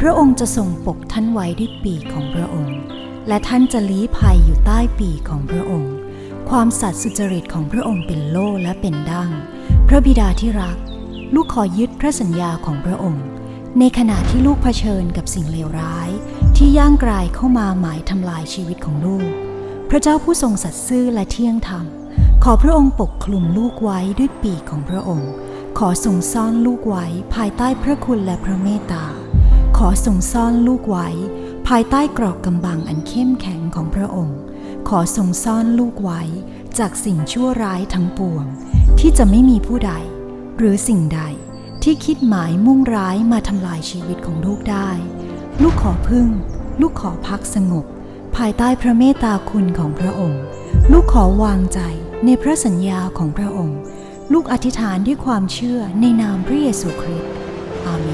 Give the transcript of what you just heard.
พระองค์จะทรงปกท่านไว้ด้วยปีกของพระองค์ และท่านจะลี้ภัยอยู่ใต้ปีกของพระองค์ ความสัตย์สุจริตของพระองค์เป็นโล่และเป็นดั้งพระบิดาที่รัก ลูกขอยึดพระสัญญาของพระองค์ ในขณะที่ลูกเผชิญกับสิ่งเลวร้าย ที่ย่างกรายเข้ามาหมายทำลายชีวิตของลูก พระเจ้าผู้ทรงสัตย์ซื่อและเที่ยงธรรม ขอพระองค์ปกคลุมลูกไว้ด้วยปีกของพระองค์ ขอทรงซ่อนลูกไว้ภายใต้พระคุณและพระเมตตา ขอทรงซ่อนลูกไว้ ภายใต้กรอกกำบังอันเข้มแข็งของพระองค์ ขอทรงซ่อนลูกไว้จากสิ่งชั่วร้ายทั้งปวง ที่จะไม่มีผู้ใด หรือสิ่งใดที่คิดหมายมุ่งร้ายมาทำลายชีวิตของลูกได้ ลูกขอพึ่ง ลูกขอพักสงบ ภายใต้พระเมตตาคุณของพระองค์ ลูกขอวางใจในพระสัญญาของพระองค์ ลูกอธิษฐานด้วยความเชื่อในนามพระเยซูคริสต์อาเมน